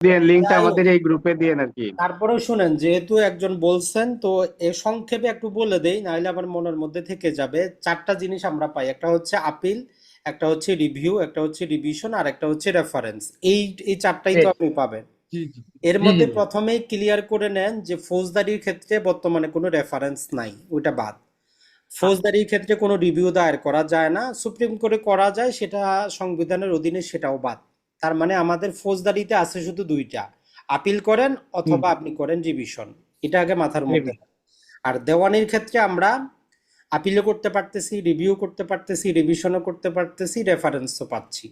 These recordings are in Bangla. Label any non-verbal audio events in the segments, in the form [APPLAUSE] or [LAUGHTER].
দিয়ে লিঙ্কটা আমাদের এই গ্রুপে দিয়ে আর কি। তারপরেও শুনেন যেহেতু একজন বলছেন তো এ সংক্ষেপে একটু বলে দেই নাহলে আমার মনের মধ্যে থেকে যাবে। চারটা জিনিস আমরা পাই একটা হচ্ছে আপিল একটা হচ্ছে রিভিউ একটা হচ্ছে রিভিশন আর একটা হচ্ছে রেফারেন্স এই এই চারটাই তো আপনি পাবেন। এর মধ্যে। প্রথমেই ক্লিয়ার করে নেন যে ফৌজদারির ক্ষেত্রে বর্তমানে কোনো রেফারেন্স নাই ওইটা বাদ। ফৌজদারির ক্ষেত্রে কোনো রিভিউ দায়ের করা যায় না। সুপ্রিম কোর্টে করা যায় সেটা সংবিধানের অধীনে সেটাও বাদ। তার মানে আমাদের ফৌজদারিতে আছে শুধু দুইটা। আপিল করেন অথবা আপনি করেন রিভিশন এটা আগে মাথার মধ্যে আর দেওয়ানির ক্ষেত্রে আমরা আপিলও করতে পারতেছি রিভিউ করতে পারতেছি রিভিশনও করতে পারতেছি রেফারেন্সও পাচ্ছি।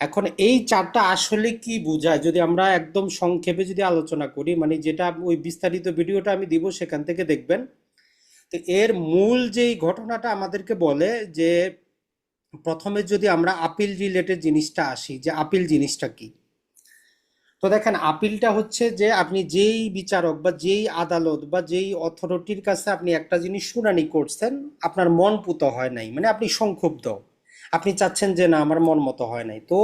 এখন এই চারটা আসলে কি বোঝায়? যদি আমরা একদম সংক্ষেপে যদি আলোচনা করি মানে যেটা ওই বিস্তারিত ভিডিওটা আমি দিব সেখান থেকে দেখবেন। তো এর মূল যেই ঘটনাটা আমাদেরকে বলে যে প্রথমে যদি আমরা আপিল রিলেটেড জিনিসটা আসি, যে আপিল জিনিসটা কি? তো দেখেন আপিলটা হচ্ছে যে আপনি যেই বিচারক বা যেই আদালত বা যেই অথরিটির কাছে আপনি একটা জিনিস শুনানি করছেন, আপনার মন পুত হয় নাই। মানে আপনি সংক্ষুব্ধ। আপনি চাচ্ছেন যে না, আমার মন মতো হয় নাই। তো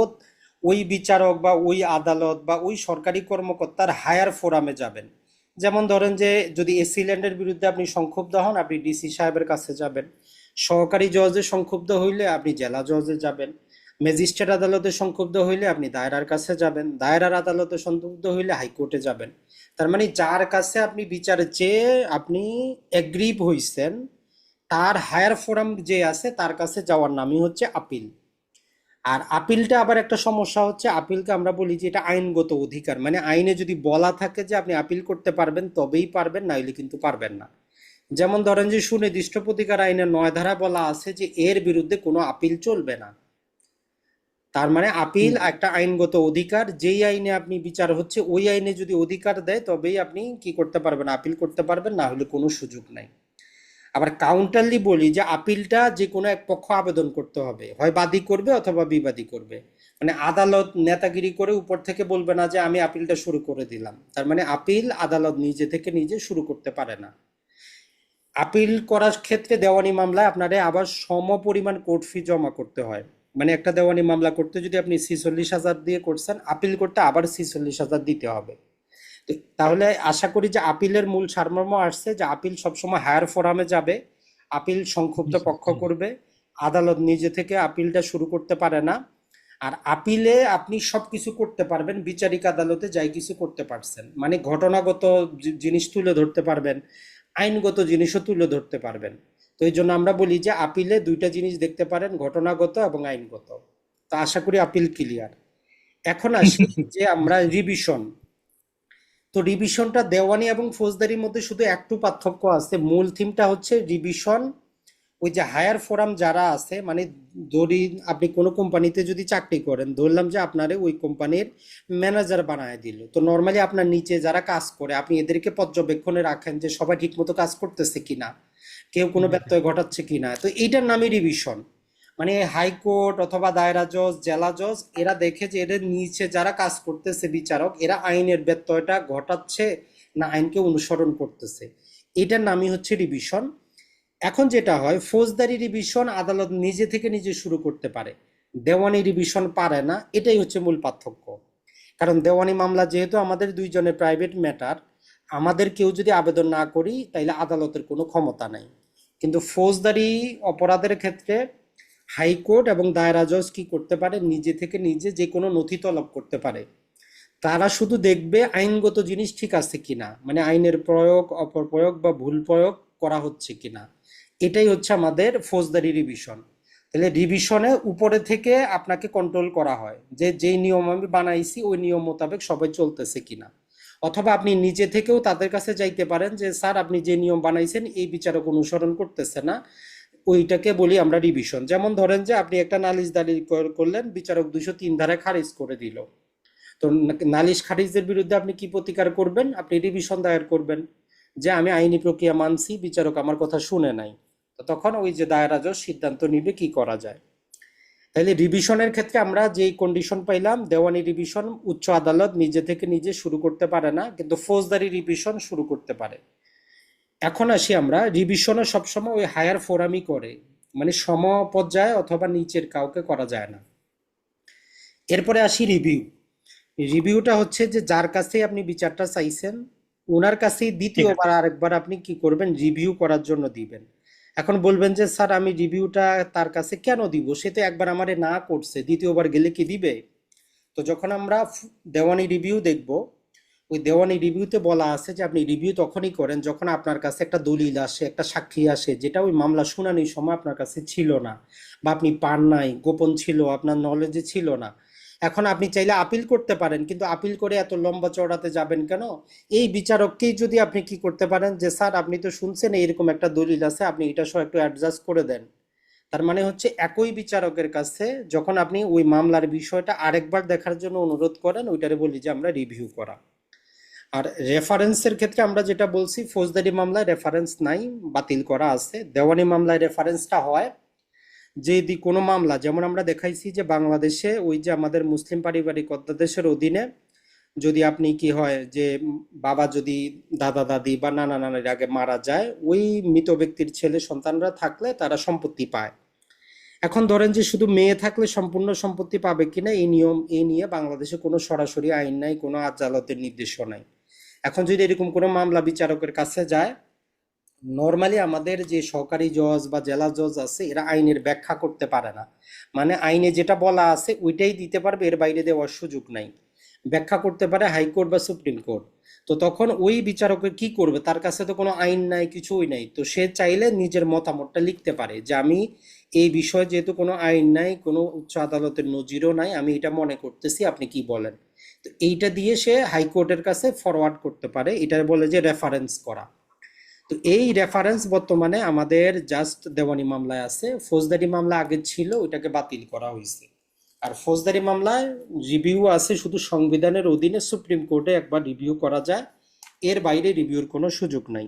ওই বিচারক বা ওই আদালত বা ওই সরকারি কর্মকর্তার হায়ার ফোরামে যাবেন। যেমন ধরেন যে যদি এসিল্যান্ডের বিরুদ্ধে আপনি সংক্ষুব্ধ হন, আপনি ডিসি সাহেবের কাছে যাবেন। সহকারী জজে সংক্ষুব্ধ হইলে আপনি জেলা জজে যাবেন। ম্যাজিস্ট্রেট আদালতে সংক্ষুব্ধ হইলে আপনি দায়রার কাছে যাবেন। দায়রার আদালতে সংক্ষুব্ধ হইলে হাইকোর্টে যাবেন। তার মানে যার কাছে আপনি বিচার চেয়ে আপনি এগ্রিভ হইছেন, তার হায়ার ফোরাম যে আছে, তার কাছে যাওয়ার নামই হচ্ছে আপিল আর আপিলটা আবার একটা সমস্যা হচ্ছে আপিলকে আমরা বলি যে এটা আইনগত অধিকার। মানে আইনে যদি বলা থাকে যে আপনি আপিল করতে পারবেন, তবেই পারবেন না নাইলে কিন্তু পারবেন না। যেমন ধরেন যে সুনির্দিষ্ট প্রতিকার আইনে নয় ধারা বলা আছে যে এর বিরুদ্ধে কোনো আপিল চলবে না। তার মানে আপিল একটা আইনগত অধিকার যেই আইনে আপনি বিচার হচ্ছে ওই আইনে যদি অধিকার দেয় তবেই আপনি কি করতে পারবেন আপিল করতে পারবেন না হলে কোনো সুযোগ নাই। আবার কাউন্টারলি বলি যে আপিলটা যে কোনো এক পক্ষ আবেদন করতে হবে হয় বাদী করবে অথবা বিবাদী করবে। মানে আদালত নেতাগিরি করে উপর থেকে বলবে না যে আমি আপিলটা শুরু করে দিলাম। তার মানে আপিল আদালত নিজে থেকে নিজে শুরু করতে পারে না। আপিল করার ক্ষেত্রে দেওয়ানি মামলায় আপনারে আবার সম পরিমাণ কোর্ট ফি জমা করতে হয়। মানে একটা দেওয়ানি মামলা করতে যদি আপনি ছিচল্লিশ হাজার দিয়ে করছেন আপিল করতে আবার ছিচল্লিশ হাজার দিতে হবে। তাহলে আশা করি যে আপিলের মূল সারমর্ম আসছে যে আপিল সবসময় হায়ার ফোরামে যাবে আপিল সংক্ষুব্ধ পক্ষ করবে আদালত নিজে থেকে আপিলটা শুরু করতে পারে না। আর আপিলে আপনি সব কিছু করতে পারবেন বিচারিক আদালতে যাই কিছু করতে পারছেন। মানে ঘটনাগত জিনিস তুলে ধরতে পারবেন। আইনগত জিনিসও তুলে ধরতে পারবেন। তো এই জন্য আমরা বলি যে আপিলে দুইটা জিনিস দেখতে পারেন ঘটনাগত এবং আইনগত। তো আশা করি আপিল ক্লিয়ার। এখন আসি [LAUGHS] যে আমরা রিভিশন। তো রিভিশনটা দেওয়ানি এবং ফৌজদারির মধ্যে শুধু একটু পার্থক্য আছে। মূল থিমটা হচ্ছে রিভিশন ওই যে হায়ার ফোরাম যারা আছে মানে ধরি আপনি কোনো কোম্পানিতে যদি চাকরি করেন ধরলাম যে আপনারে ওই কোম্পানির ম্যানেজার বানায় দিল। তো নর্মালি আপনার নিচে যারা কাজ করে আপনি এদেরকে পর্যবেক্ষণে রাখেন যে সবাই ঠিকমতো কাজ করতেছে কিনা কেউ কোনো ব্যত্যয় ঘটাচ্ছে কিনা। তো এইটার নামই রিভিশন মানে হাইকোর্ট অথবা দায়রা জজ জেলা জজ এরা দেখে যে এদের নিচে যারা কাজ করতেছে বিচারক এরা আইনের ব্যত্যয়টা ঘটাচ্ছে না আইনকে অনুসরণ করতেছে। এটার নামই হচ্ছে রিভিশন এখন যেটা হয়, ফৌজদারি রিভিশন আদালত নিজে থেকে নিজে শুরু করতে পারে। দেওয়ানি রিভিশন পারে না, এটাই হচ্ছে মূল পার্থক্য। কারণ দেওয়ানি মামলা যেহেতু আমাদের দুইজনের প্রাইভেট ম্যাটার আমাদের কেউ যদি আবেদন না করি, তাইলে আদালতের কোনো ক্ষমতা নাই। কিন্তু ফৌজদারি অপরাধের ক্ষেত্রে হাইকোর্ট এবং দায়রা জজ কি করতে পারে? নিজে থেকে নিজে যে কোনো নথি তলব করতে পারে। তারা শুধু দেখবে আইনগত জিনিস ঠিক আছে কিনা মানে আইনের প্রয়োগ, অপপ্রয়োগ বা ভুল প্রয়োগ করা হচ্ছে কিনা। এটাই হচ্ছে আমাদের ফৌজদারি রিভিশন তাহলে রিভিশনে উপরে থেকে আপনাকে কন্ট্রোল করা হয় যে যেই নিয়ম আমি বানাইছি, ওই নিয়ম মোতাবেক সবাই চলতেছে কিনা। অথবা আপনি নিজে থেকেও তাদের কাছে যাইতে পারেন যে, স্যার, আপনি যে নিয়ম বানাইছেন, এই বিচারক অনুসরণ করতেছে না। ওইটাকে বলি আমরা রিভিশন যেমন ধরেন যে, আপনি একটা নালিশ দালিল করলেন, বিচারক দুশো তিন ধারায় খারিজ করে দিল। তো নালিশ খারিজের বিরুদ্ধে আপনি কি প্রতিকার করবেন? আপনি রিভিশন দায়ের করবেন। যে, আমি আইনি প্রক্রিয়া মানছি, বিচারক আমার কথা শুনে নাই। তো তখন ওই যে দায়রা জজ সিদ্ধান্ত নিবে কি করা যায়। তাহলে রিভিশনের ক্ষেত্রে আমরা যেই কন্ডিশন পাইলাম দেওয়ানি রিভিশন উচ্চ আদালত নিজে থেকে নিজে শুরু করতে পারে না কিন্তু ফৌজদারি রিভিশন শুরু করতে পারে। এখন আসি আমরা রিভিশনও সবসময় ওই হায়ার ফোরামই করে মানে সম পর্যায়ে অথবা নিচের কাউকে করা যায় না। এরপরে আসি রিভিউ রিভিউটা হচ্ছে যে যার কাছে আপনি বিচারটা চাইছেন ওনার কাছেই দ্বিতীয়বার আরেকবার আপনি কি করবেন রিভিউ করার জন্য দিবেন। এখন বলবেন যে, স্যার, আমি রিভিউটা তার কাছে কেন দিব? সে তো একবার আমারে না করছে, দ্বিতীয়বার গেলে কি দিবে? তো যখন আমরা দেওয়ানি রিভিউ দেখব, ওই দেওয়ানি রিভিউতে বলা আছে যে, আপনি রিভিউ তখনই করেন যখন আপনার কাছে একটা দলিল আসে, একটা সাক্ষী আসে, যেটা ওই মামলা শুনানির সময় আপনার কাছে ছিল না বা আপনি পান নাই, গোপন ছিল, আপনার নলেজে ছিল না। এখন আপনি চাইলে আপিল করতে পারেন, কিন্তু আপিল করে এত লম্বা চওড়াতে যাবেন কেন? এই বিচারককেই যদি আপনি কি করতে পারেন যে, স্যার, আপনি তো শুনছেন এইরকম একটা দলিল আছে, আপনি এটা সহ একটু অ্যাডজাস্ট করে দেন। তার মানে হচ্ছে একই বিচারকের কাছে যখন আপনি ওই মামলার বিষয়টা আরেকবার দেখার জন্য অনুরোধ করেন, ওইটারে বলি যে, আমরা রিভিউ করা। আর রেফারেন্সের ক্ষেত্রে আমরা যেটা বলছি, ফৌজদারি মামলায় রেফারেন্স নাই, বাতিল করা আছে। দেওয়ানি মামলায় রেফারেন্সটা হয়। যদি কোনো মামলা, যেমন আমরা দেখাইছি যে বাংলাদেশে ওই যে আমাদের মুসলিম পারিবারিক অধ্যাদেশের অধীনে যদি আপনি কি হয় যে বাবা যদি দাদা, দাদি বা নানা নানির আগে মারা যায়, ওই মৃত ব্যক্তির ছেলে সন্তানরা থাকলে তারা সম্পত্তি পায়। এখন ধরেন যে শুধু মেয়ে থাকলে সম্পূর্ণ সম্পত্তি পাবে কিনা এই নিয়ম, এই নিয়ে বাংলাদেশে কোনো সরাসরি আইন নাই, কোনো আদালতের নির্দেশও নাই। এখন যদি এরকম কোনো মামলা বিচারকের কাছে যায় নর্মালি আমাদের যে সহকারী জজ বা জেলা জজ আছে, এরা আইনের ব্যাখ্যা করতে পারে না। মানে আইনে যেটা বলা আছে, ওইটাই দিতে পারবে, এর বাইরে দেওয়ার সুযোগ নাই। ব্যাখ্যা করতে পারে হাইকোর্ট বা সুপ্রিম কোর্ট। তো তখন ওই বিচারকের কি করবে? তার কাছে তো কোনো আইন নাই, কিছুই নাই। তো সে চাইলে নিজের মতামতটা লিখতে পারে যে, আমি এই বিষয়ে যেহেতু কোনো আইন নাই, কোনো উচ্চ আদালতের নজিরও নাই, আমি এটা মনে করতেছি, আপনি কি বলেন? তো এইটা দিয়ে সে হাইকোর্টের কাছে ফরওয়ার্ড করতে পারে। এটা বলে যে রেফারেন্স করা। তো এই রেফারেন্স বর্তমানে আমাদের জাস্ট দেওয়ানি মামলায় আছে। ফৌজদারি মামলা আগে ছিল, ওইটাকে বাতিল করা হয়েছে। আর ফৌজদারি মামলায় রিভিউ আছে, শুধু সংবিধানের অধীনে সুপ্রিম কোর্টে একবার রিভিউ করা যায়। এর বাইরে রিভিউর কোনো সুযোগ নাই।